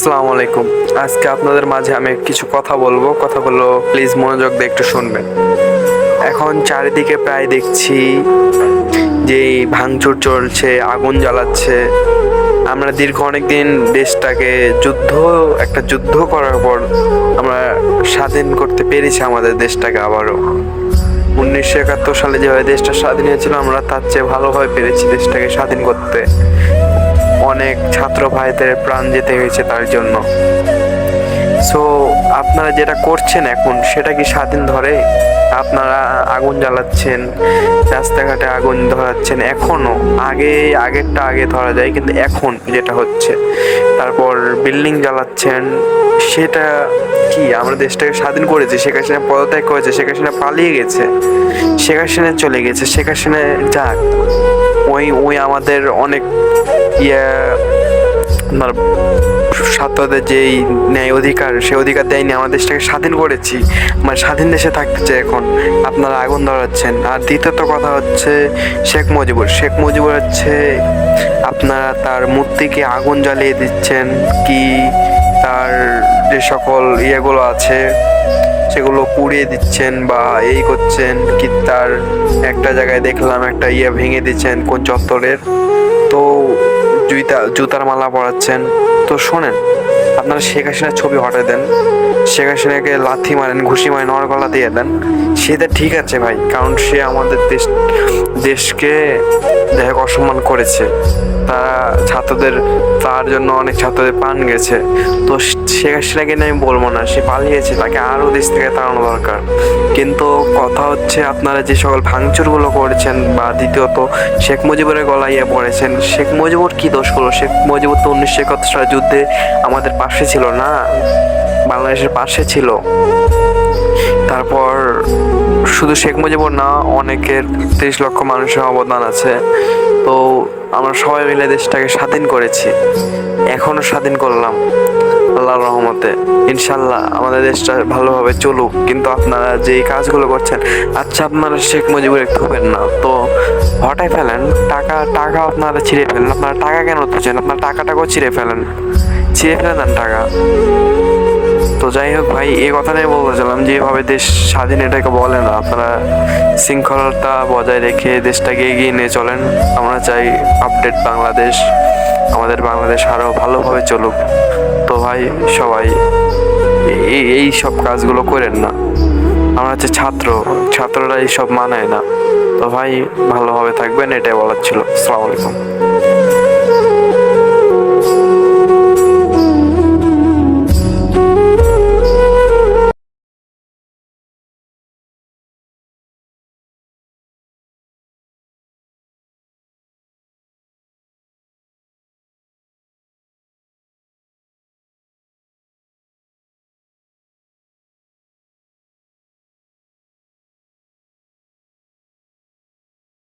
আসসালামু আলাইকুম। আজকে আপনাদের মাঝে আমি কিছু কথা বলব। কথা কথাগুলো প্লিজ মনোযোগ দিয়ে একটু শুনবেন। এখন চারিদিকে প্রায় দেখছি যে ভাঙচুর চলছে, আগুন জ্বালাচ্ছে। আমরা দীর্ঘ অনেক দিন দেশটাকে যুদ্ধ, একটা যুদ্ধ করার পর আমরা স্বাধীন করতে পেরেছি আমাদের দেশটাকে আবারও। উনিশশো একাত্তর সালে যেভাবে দেশটা স্বাধীন হয়েছিল, আমরা তার চেয়ে ভালোভাবে পেরেছি দেশটাকে স্বাধীন করতে। অনেক ছাত্র ভাইদের প্রাণ যেতে হয়েছে তার জন্য। আপনারা যেটা করছেন এখন, সেটা কি স্বাধীন ধরে? আপনারা আগুন জ্বালাচ্ছেন, রাস্তাঘাটে আগুন ধরাচ্ছেন এখনও। আগে, আগেরটা আগে ধরা যায়, কিন্তু এখন যেটা হচ্ছে, তারপর বিল্ডিং জ্বালাচ্ছেন, সেটা কি? আমরা দেশটাকে স্বাধীন করেছি, শেখ হাসিনা পদত্যাগ করেছে, শেখ হাসিনা পালিয়ে গেছে, শেখ হাসিনা চলে গেছে, শেখ হাসিনা যাক। ওই ওই আমাদের অনেক ইয়ে ছাত্রদের যেই ন্যায় অধিকার সে অধিকার দেয়নি আমাদের দেশটাকে স্বাধীন করেছি। মানে স্বাধীন দেশে থাকতে চাই এখন। আপনারা আগুন ধরাচ্ছেন। আর দ্বিতীয়ত কথা হচ্ছে শেখ মুজিবুর। শেখ মুজিবুর হচ্ছে আপনারা তার মূর্তিকে আগুন জ্বালিয়ে দিচ্ছেন কি তার যে সকল ইয়েগুলো আছে, সেগুলো পুড়িয়ে দিচ্ছেন বা এই করছেন কি তার একটা জায়গায় দেখলাম একটা ইয়ে ভেঙে দিচ্ছেন কোন চত্বরের। তো জুতা, জুতার মালা পরাচ্ছেন। তো শোনেন, আপনারা শেখ হাসিনার ছবি হটে দেন। শেখ হাসিনাকে লাথি মারেন, ঘুষি মারেন, নরগলা দিয়ে দেন। সেটা ঠিক আছে ভাই, কারণ সে আমাদের দেশ দেশকে দেখ অসম্মান করেছে। তারা ছাত্রদের, তার জন্য অনেক ছাত্রদের প্রাণ গেছে। তো শেখ হাসিনাকে নিয়ে আমি বলব না, সে পালিয়েছে, তাকে আরও দেশ থেকে তাড়ানো দরকার। কিন্তু কথা হচ্ছে আপনারা যে সকল ভাঙচুরগুলো করেছেন বা দ্বিতীয়ত শেখ মুজিবুরের গলায় ইয়ে পড়েছেন, শেখ মুজিবুর কি দোষ করল? শেখ মুজিবুর তো উনিশশো একাত্তর সালের যুদ্ধে আমাদের পাশে ছিল না, বাংলাদেশের পাশে ছিল। তারপর শুধু শেখ মুজিবুর না, অনেকের তিরিশ লক্ষ মানুষের অবদান আছে। তো আমরা সবাই মিলে দেশটাকে স্বাধীন করেছি। এখনও স্বাধীন করলাম আল্লাহর রহমতে। ইনশাল্লাহ আমাদের দেশটা ভালোভাবে চলুক। কিন্তু আপনারা যে কাজগুলো করছেন আচ্ছা আপনারা শেখ মুজিবুর একটু হবেন না। তো হটাই ফেলেন। টাকা টাকা আপনারা ছিঁড়ে ফেলেন। আপনারা টাকা কেন তুলছেন? আপনার টাকাটাকেও ছিঁড়ে ফেলেন। ছিঁড়ে ফেলে দেন টাকা। তো যাই হোক ভাই এই কথা নিয়ে যে এভাবে দেশ স্বাধীন এটাকে বলে না। আপনারা শৃঙ্খলতা বজায় রেখে দেশটাকে এগিয়ে নিয়ে চলেন। আমরা চাই আপডেট বাংলাদেশ, আমাদের বাংলাদেশ আরও ভালোভাবে চলুক। তো ভাই, সবাই এই এই সব কাজগুলো করেন না। আমরা হচ্ছে ছাত্র ছাত্ররা এইসব মানায় না। তো ভাই, ভালোভাবে থাকবেন, এটাই বলার ছিল। আসসালামু আলাইকুম।